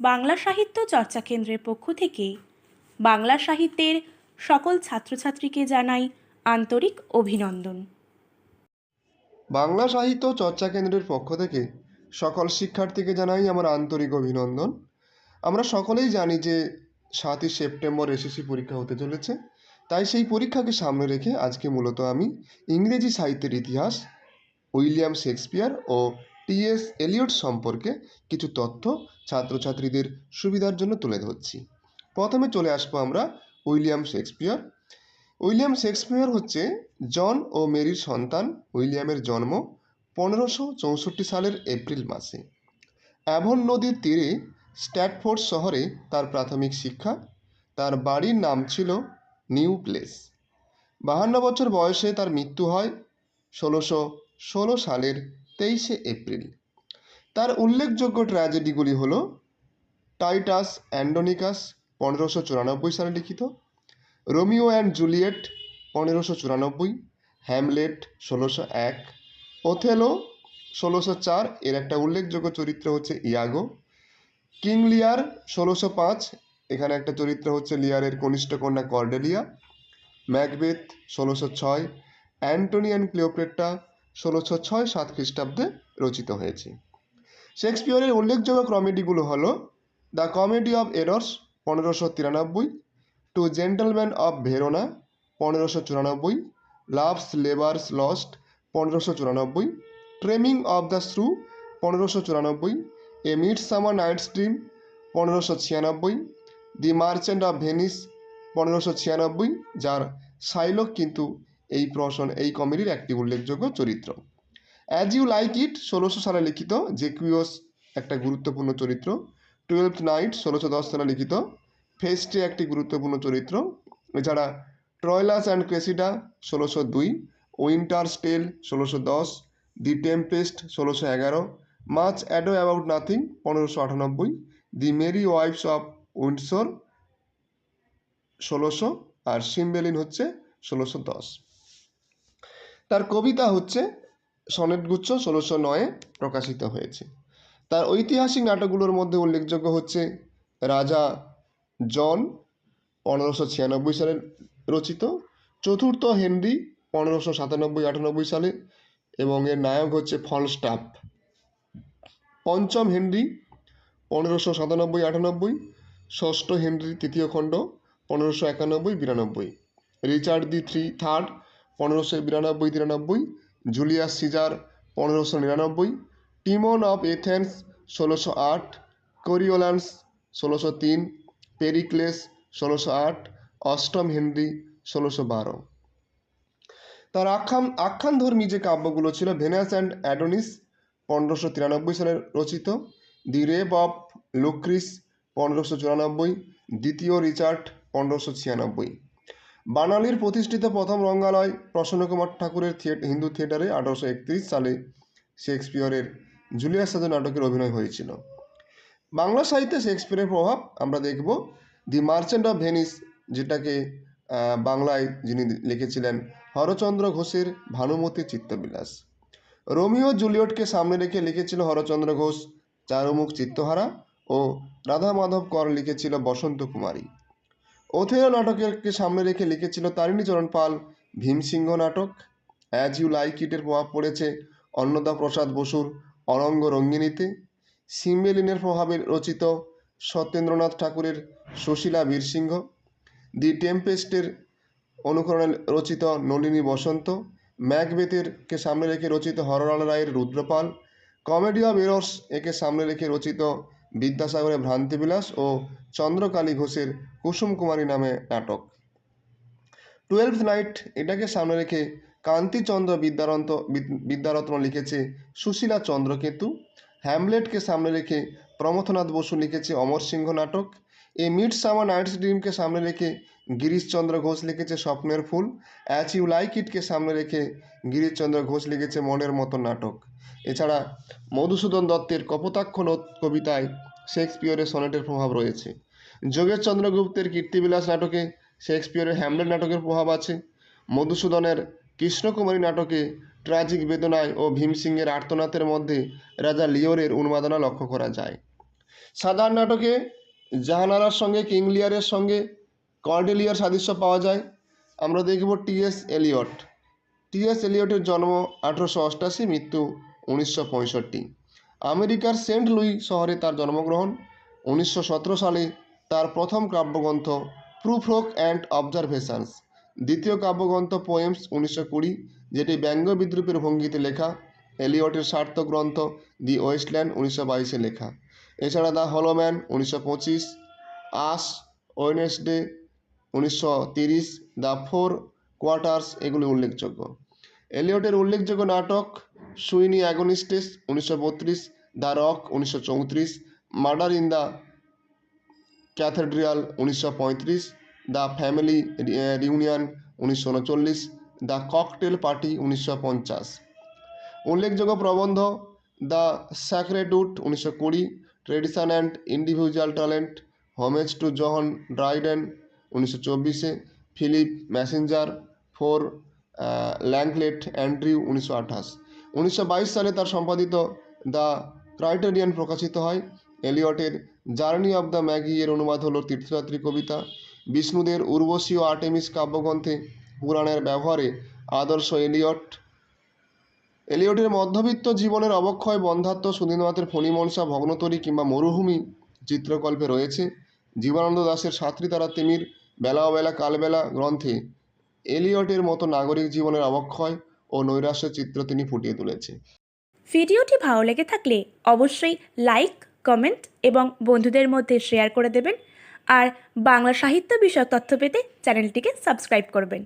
বাংলা সাহিত্য চর্চা কেন্দ্রের পক্ষ থেকে বাংলা সাহিত্যের সকল ছাত্রছাত্রীকে জানাই আন্তরিক অভিনন্দন। বাংলা সাহিত্য চর্চা কেন্দ্রের পক্ষ থেকে সকল শিক্ষার্থীকে জানাই আমার আন্তরিক অভিনন্দন। আমরা সকলেই জানি যে সাতই সেপ্টেম্বর এসএসসি পরীক্ষা হতে চলেছে, তাই সেই পরীক্ষাকে সামনে রেখে আজকে মূলত আমি ইংরেজি সাহিত্যের ইতিহাস, উইলিয়াম শেক্সপিয়ার ও টিএস এলিয়ট সম্পর্কে কিছু তথ্য ছাত্রছাত্রীদের সুবিধার জন্য তুলে ধরছি। প্রথমে চলে আসব আমরা উইলিয়াম শেক্সপিয়ার। উইলিয়াম শেক্সপিয়ার হচ্ছে জন ও মেরির সন্তান উইলিয়ামের জন্ম পনেরোশো চৌষট্টি সালের এপ্রিল মাসে। অ্যাভন নদীর তীরে স্ট্যাটফোর্ড শহরে তার প্রাথমিক শিক্ষা। তার বাড়ির নাম ছিল নিউ প্লেস। বাহান্ন বছর বয়সে তার মৃত্যু হয় ষোলোশো ষোলো সালের তেইশে এপ্রিল। তার উল্লেখযোগ্য ট্র্যাজেডিগুলি হল, টাইটাস অ্যান্ডোনিকাস পনেরোশো চুরানব্বই সালে লিখিত, রোমিও অ্যান্ড জুলিয়েট পনেরোশো চুরানব্বই, হ্যামলেট ষোলোশো এক, ওথেলো ষোলোশো চার, এর একটা উল্লেখযোগ্য চরিত্র হচ্ছে ইয়াগো কিং লিয়ার ষোলোশো পাঁচ, এখানে একটা চরিত্র হচ্ছে লিয়ারের কনিষ্ঠ কন্যা কর্ডেলিয়া, ম্যাকবেথ ষোলোশো ছয়, অ্যান্টনি অ্যান্ড ক্লিওপ্রেট্টা ষোলোশো ছয় সাত খ্রিস্টাব্দে রচিত হয়েছে। শেক্সপিয়রের উল্লেখযোগ্য কমেডিগুলো হলো দ্য কমেডি অফ এরর্স, পনেরোশো তিরানব্বই, টু জেন্টলম্যান অফ ভেরোনা, পনেরোশো চুরানব্বই, লাভস লেবার্স লস্ট, পনেরোশো চুরানব্বই, ট্রেমিং অফ দ্য শ্রু পনেরোশো চুরানব্বই, a midsummer night's dream পনেরোশো ছিয়ানব্বই, দি মার্চেন্ট অফ ভেনিস, পনেরোশো ছিয়ানব্বই, যার সাইলক কিন্তু এই প্রশন এই কমেডির একটি উল্লেখযোগ্য চরিত্র। অ্যাজ ইউ লাইক ইট ষোলোশো সালে লিখিত জেকুইওস একটা গুরুত্বপূর্ণ চরিত্র। টুয়েলভ নাইট ষোলোশো দশ সালে লিখিত ফেস্টে একটি গুরুত্বপূর্ণ চরিত্র। এছাড়া ট্রয়লাস অ্যান্ড ক্রেসিডা ষোলোশো দুই। উইন্টার স্টেল ষোলোশো দশ। দি টেম্পেস্ট ষোলোশো এগারো। মাচ অ্যাডো অ্যাবাউট নাথিং পনেরোশো আটানব্বই। The merry wives of Windsor ষোলোশো। আর সিম্বেলিন হচ্ছে ষোলোশো দশ। তার কবিতা হচ্ছে সনেটগুচ্ছ ষোলোশো নয়ে প্রকাশিত হয়েছে। তার ঐতিহাসিক নাটকগুলোর মধ্যে উল্লেখযোগ্য হচ্ছে রাজা জন পনেরোশো ছিয়ানব্বই সালে রচিত, চতুর্থ হেনরি পনেরোশো সাতানব্বই আটানব্বই সালে এবং এর নায়ক হচ্ছে ফলস্টাফ। পঞ্চম হেনরি পনেরোশো সাতানব্বই আটানব্বই, ষষ্ঠ হেনরি তৃতীয় খণ্ড পনেরোশো একানব্বই বিরানব্বই। রিচার্ড দি থ্রি থার্ড পনেরোশো বিরানব্বই, তিরানব্বই, জুলিয়াস সিজার পনেরোশো নিরানব্বই, টিমন অফ এথেন্স ষোলোশো আট, কোরিওলান্স ষোলোশো তিন, পেরিক্লেস ষোলোশো আট, অষ্টম হেনরি ষোলোশো বারো। তার আখ্যান, আখ্যানধর্মী যে কাব্যগুলো ছিল, ভেনাস অ্যান্ড অ্যাডোনিস পনেরোশো তিরানব্বই সালে রচিত, দি রেপ অফ লুক্রিস পনেরোশো চুরানব্বই, দ্বিতীয় রিচার্ড পনেরোশো ছিয়ানব্বই। বানালির প্রতিষ্ঠিত প্রথম রঙ্গালয় প্রসন্নকুমার ঠাকুরের হিন্দু থিয়েটারে আঠারোশো একত্রিশ সালে শেক্সপিয়রের জুলিয়াস সাজো নাটকের অভিনয় হয়েছিল। বাংলা সাহিত্যে শেক্সপিয়রের প্রভাব আমরা দেখব দি মার্চেন্ট অফ ভেনিস যেটাকে বাংলায় যিনি লিখেছিলেন হরচন্দ্র ঘোষের ভানুমতি চিত্তবিলাস। রোমিও জুলিয়টকে সামনে রেখে লিখেছিল হরচন্দ্র ঘোষ, চারুমুখ চিত্তহারা ও রাধা মাধব কর লিখেছিল বসন্ত কুমারী। ওথেলো নাটকেরকে সামনে রেখে লিখেছিল তারিণী চরণ পাল, ভীমসিংহ নাটক। অ্যাজ ইউ লাইক ইটের প্রভাব পড়েছে অন্নদা প্রসাদ বসুর অরঙ্গ রঙ্গিনীতে। সিম্বেলিনের প্রভাবে রচিত সত্যেন্দ্রনাথ ঠাকুরের সুশীলা বীরসিংহ। দি টেম্পেস্টের অনুকরণে রচিত নলিনী বসন্ত। ম্যাকবেথের কে সামনে রেখে রচিত হরলাল রায়ের রুদ্রপাল। কমেডি অফ এরর্স একে সামনে রেখে রচিত বিদ্যাসাগরের ভ্রান্তিবিলাস ও চন্দ্রকালী ঘোষের কুসুম কুমারী নামে নাটক। টুয়েলভ নাইট এটাকে সামনে রেখে কান্তিচন্দ্র বিদ্যারন্ত বিদ- বিদ্যারত্ন লিখেছে সুশীলা চন্দ্রকেতু। হ্যামলেটকে সামনে রেখে প্রমথনাথ বসু লিখেছে অমর সিংহ নাটক। এ মিড সামার নাইটস ড্রিমকে সামনে রেখে গিরিশচন্দ্র ঘোষ লিখেছে স্বপ্নের ফুল। অ্যাচ ইউ লাইক ইটকে সামনে রেখে গিরিশচন্দ্র ঘোষ লিখেছে মনের মতো নাটক। এছাড়া মধুসূদন দত্তের কপোতাক্ষ কবিতায় শেক্সপিয়রের সনেটের প্রভাব রয়েছে। যোগেশ চন্দ্রগুপ্তের কীর্তিবিলাস নাটকে শেক্সপিয়রের হ্যামলেট নাটকের প্রভাব আছে। মধুসূদনের কৃষ্ণকুমারী নাটকে ট্র্যাজিক বেদনায় ও ভীমসিংহের আর্তনাথের মধ্যে রাজা লিওরের উন্মাদনা লক্ষ্য করা যায়। সাধারণ নাটকে জাহানারার সঙ্গে, কিং লিয়ারের সঙ্গে কর্ডেলিয়ার সাদৃশ্য পাওয়া যায়। আমরা দেখব টিএস এলিয়ট। টিএস এলিয়টের জন্ম আঠেরোশো অষ্টাশি, মৃত্যু উনিশশো পঁয়ষট্টি। আমেরিকার সেন্ট লুই শহরে তার জন্মগ্রহণ। উনিশশো সতেরো সালে তার প্রথম কাব্যগ্রন্থ প্রুফ অ্যান্ড অবজারভেশনস। দ্বিতীয় কাব্যগ্রন্থ পোয়েমস উনিশশো কুড়ি, যেটি ব্যঙ্গ বিদ্রুপের ভঙ্গিতে লেখা। এলিয়টের সার্থক গ্রন্থ দি ওয়েস্টল্যান্ড উনিশশো বাইশে লেখা। এছাড়া দ্য হলোম্যান উনিশশো পঁচিশ, আস ওয়েনেসডে উনিশশো তিরিশ, দ্য ফোর কোয়ার্টার্স এগুলি উল্লেখযোগ্য। এলিয়টের উল্লেখযোগ্য নাটক সুইনি অ্যাগনিস্টেস, উনিশশো বত্রিশ, দ্য রক, উনিশশো চৌত্রিশ, মার্ডার ইন দ্য ক্যাথেড্রিয়াল, উনিশশো পঁয়ত্রিশ, দ্য ফ্যামিলি রিউনিয়ন, উনিশশো উনচল্লিশ, দ্য ককটেল পার্টি, উনিশশো পঞ্চাশ। উল্লেখযোগ্য প্রবন্ধ, দ্য স্যাক্রেডুট, উনিশশো কুড়ি, tradition and individual talent, homage to John Dryden, উনিশশো চব্বিশে, Philip Massinger for Lancelot Andrewes উনিশশো আঠাশ। উনিশশো সালে তার সম্পাদিত দ্য ক্রাইটেরিয়ান প্রকাশিত হয়। এলিয়টের জার্নি অব দ্য ম্যাগি এর অনুবাদ হলো তীর্থযাত্রী কবিতা। বিষ্ণুদের উর্বশী ও আর্টেমিস কাব্যগ্রন্থে পুরাণের ব্যবহারে আদর্শ এলিয়ট। এলিয়টের মধ্যবিত্ত জীবনের অবক্ষয় বন্ধাত্ম সুধীন্দ্রনাথের ফণিমনসা, ভগ্নতরী কিংবা মরুভূমি চিত্রকল্পে রয়েছে। জীবনানন্দ দাশের সাতরি তারা তিমির, বেলা অবেলা, কালবেলা গ্রন্থে এলিয়টের মতো নাগরিক জীবনের অবক্ষয় ও নৈরাশ্যের চিত্র তিনি ফুটিয়ে তুলেছে ভিডিওটি ভালো লেগে থাকলে অবশ্যই লাইক, কমেন্ট এবং বন্ধুদের মধ্যে শেয়ার করে দেবেন। আর বাংলা সাহিত্য বিষয়ক তথ্য পেতে চ্যানেলটিকে সাবস্ক্রাইব করবেন।